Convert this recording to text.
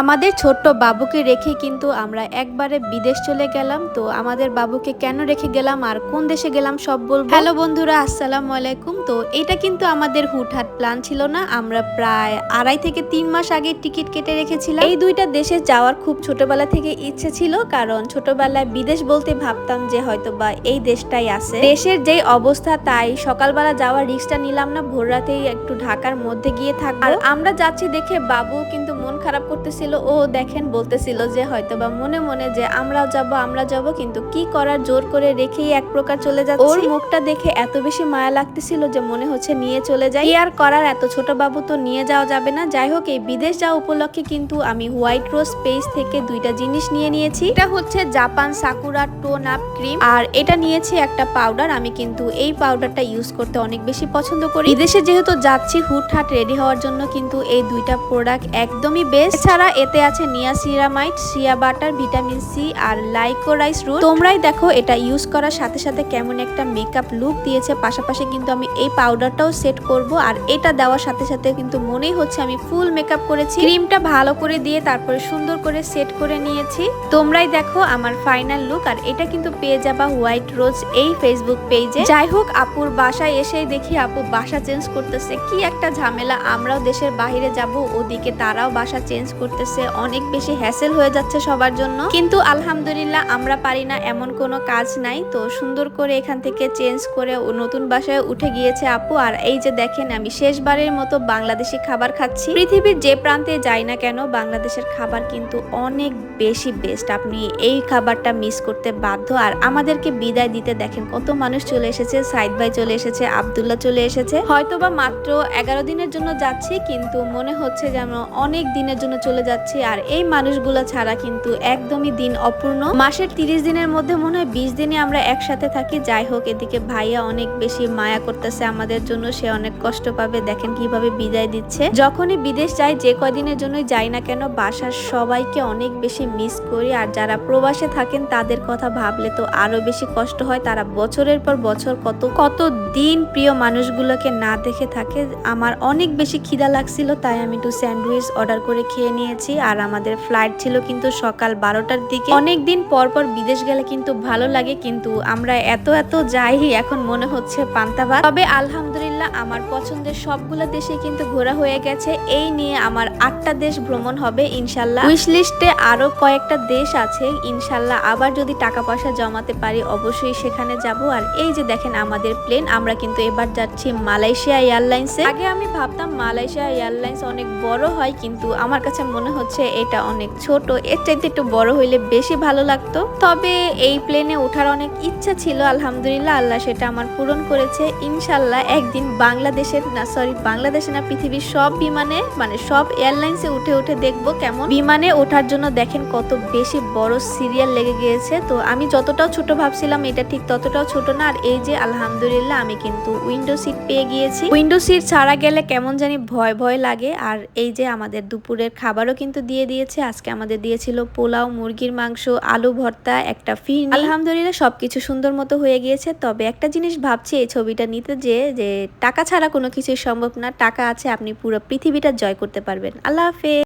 আমাদের ছোট্ট বাবুকে রেখে কিন্তু আমরা একবারে বিদেশ চলে গেলাম। তো আমাদের বাবুকে কেন রেখে গেলাম আর কোন দেশে গেলাম সব বলব। হ্যালো বন্ধুরা আসসালামু আলাইকুম। তো এটা কিন্তু আমাদের হুটহাট প্ল্যান ছিল না। আমরা প্রায় আড়াই থেকে তিন মাস আগে টিকিট কেটে রেখেছিলাম। এই দুইটা দেশে যাওয়ার খুব ছোটবেলা থেকে ইচ্ছে ছিল কারণ ছোটবেলায় বিদেশ বলতে ভাবতাম যে হয়তো বা এই দেশটাই আছে। দেশের যেই অবস্থা তাই সকালবেলা যাওয়ার রিক্সটা নিলাম না। ভোর রাতেই একটু ঢাকার মধ্যে গিয়ে থাকব। আর আমরা যাচ্ছি দেখে বাবু কিন্তু মন খারাপ করতেছিল। ও দেখেন, বলতেছিল যে হয়তো বা মনে মনে যে আমরাও যাব, আমরা যাব, কিন্তু কি করার জোর করে রেখেই এক প্রকার চলে যাচ্ছে? ওর মুখটা দেখে এত বেশি মায়া লাগতেছিল যে মনে হচ্ছে নিয়ে চলে যাই। আর করার, এত ছোট বাবু তো নিয়ে যাওয়া যাবে না। যাই হোক, এই বিদেশ যাওয়া উপলক্ষে কিন্তু আমি হোয়াইট রোজ পেজ থেকে দুইটা জিনিস নিয়ে নিয়েছি। এটা হচ্ছে Japan Sakura tone up cream. আর এটা নিয়েছি একটা পাউডার। আমি কিন্তু এই পাউডারটা ইউজ করতে অনেক বেশি পছন্দ করি। বিদেশে যেহেতু যাচ্ছি, হুটহাট রেডি হওয়ার জন্য কিন্তু এই দুইটা প্রোডাক্ট একদমই বেস্ট। এছাড়া এতে আছে niacinamide shea butter, vitamin C আর লাইকোরাইস রুট। তোমরাই দেখো এটা ইউজ করার সাথে সাথে কেমন একটা মেকআপ লুক দিয়েছে। পাশাপাশি কিন্তু আমি এই পাউডারটাও সেট করব আর এটা দেওয়ার সাথে সাথে কিন্তু মনেই হচ্ছে আমি ফুল মেকআপ করেছি। ক্রিমটা ভালো করে দিয়ে তারপরে সুন্দর করে সেট করে নিয়েছি। তোমরাই দেখো আমার ফাইনাল লুক আর এটা কিন্তু পেয়ে যাবা হোয়াইট রোজ এই ফেসবুক পেজে। যাই হোক, আপুর বাসায় এসেই দেখি আপু বাসা চেঞ্জ করতেছে। কি একটা ঝামেলা, আমরাও দেশের বাইরে যাব, ওদিকে তারাও বাসা চেঞ্জ করতেছে অনেক বেশি হ্যাসেল হয়ে যাচ্ছে সবার জন্য। কিন্তু আলহামদুলিল্লাহ আমরা পারি না, এমন কোনো কাজ নাই। তো সুন্দর করে এখান থেকে চেঞ্জ করে নতুন বাসায় উঠে গিয়েছে আপু। আর এই যে দেখেন, আমি শেষবারের মতো বাংলাদেশি খাবার খাচ্ছি। পৃথিবীর যে প্রান্তে যাই না কেন, বাংলাদেশের খাবার কিন্তু অনেক বেশি বেস্ট আপনি এই খাবারটা মিস করতে বাধ্য। আর আমাদেরকে বিদায় দিতে দেখেন, কত মানুষ চলে এসেছে। সাইদ ভাই চলে এসেছে, আবদুল্লাহ চলে এসেছে। হয়তোবা মাত্র এগারো দিনের জন্য যাচ্ছি, কিন্তু মনে হচ্ছে যেন অনেক দিনের জন্য চলে যাচ্ছি আর এই মানুষগুলো ছাড়া কিন্তু একদমই দিন অপূর্ণ। মাসের তিরিশ দিনের মধ্যে মনে হয় বিশ দিনে আমরা একসাথে থাকি। যাই হোক, এদিকে ভাইয়া অনেক বেশি মায়া করতেছে আমাদের জন্য। সে অনেক কষ্ট পাবে। দেখেন কীভাবে বিদায় দিচ্ছে। যখনই বিদেশ যাই যে কদিনের জন্যই যাই না কেন, বাসার সবাইকে অনেক বেশি মিস করি। আর যারা প্রবাসে থাকেন, তাদের কথা ভাবলে তো আরও বেশি কষ্ট হয়। তারা বছরের পর বছর কত কত দিন প্রিয় মানুষগুলোকে না দেখে থাকে। আমার অনেক বেশি খিদা লাগছিল, তাই আমি একটু স্যান্ডউইচ অর্ডার করে খেয়ে নিয়েছি আর আমাদের ফ্লাইট ছিল কিন্তু সকাল বারোটার দিকে। অনেক দিন পর পর বিদেশ গেলে কিন্তু ভালো লাগে, কিন্তু আমরা এত এত যাই, এখন মনে হচ্ছে পান্তাভাত তবে আলহামদুলিল্লাহ আমার পছন্দের সবগুলো দেশে কিন্তু ঘোরা হয়ে গেছে। এই নিয়ে আমার আটটা দেশ ভ্রমণ হবে, ইনশাল্লাহ। উইশ লিস্টে আরও কয়েকটা দেশ আছে, ইনশাল্লাহ আবার যদি টাকা পয়সা জমাতে পারি, অবশ্যই সেখানে যাব। আর এই যে দেখেন আমাদের প্লেন আমরা কিন্তু এবার যাচ্ছি মালয়েশিয়া এয়ারলাইন্সে। আগে আমি ভাবতাম মালয়েশিয়া এয়ারলাইন্স অনেক বড় হয়, কিন্তু আমার কাছে মনে হচ্ছে এটা অনেক ছোট। এর চাইতে একটু বড় হইলে বেশি ভালো লাগতো। তবে এই প্লেনে ওঠার অনেক ইচ্ছা ছিল, আলহামদুলিল্লাহ আল্লাহ সেটা আমার পূরণ করেছে। ইনশাল্লাহ একদিন বাংলাদেশের না সরি বাংলাদেশে না, পৃথিবীর সব বিমানে মানে সব এয়ারলাইন্সে উঠে উঠে দেখব কেমন। বিমানে ওঠার জন্য দেখেন কত বেশি বড় সিরিয়াল লেগে গিয়েছে। তো আমি যতটাও ছোট ভাবছিলাম, এটা ঠিক ততটাও ছোট না। আর এই যে আলহামদুলিল্লাহ আমি কিন্তু উইন্ডো সিট পেয়ে গিয়েছি। উইন্ডো সিট ছাড়া গেলে কেমন জানি ভয় ভয় লাগে। আর এই যে আমাদের দুপুরের খাবারও কিন্তু দিয়ে দিয়েছে। আজকে আমাদের দিয়েছিল পোলাও, মুরগির মাংস, আলু ভর্তা, একটা ফির আলহামদুলিল্লাহ সবকিছু সুন্দর মতো হয়ে গিয়েছে। তবে একটা জিনিস ভাবছি এই ছবিটা নিতে যে যে টাকা ছাড়া কোনো কিছুই সম্ভব না। টাকা আছে, আপনি পুরো পৃথিবীটা জয় করতে পারবেন। আল্লাহ হাফেজ।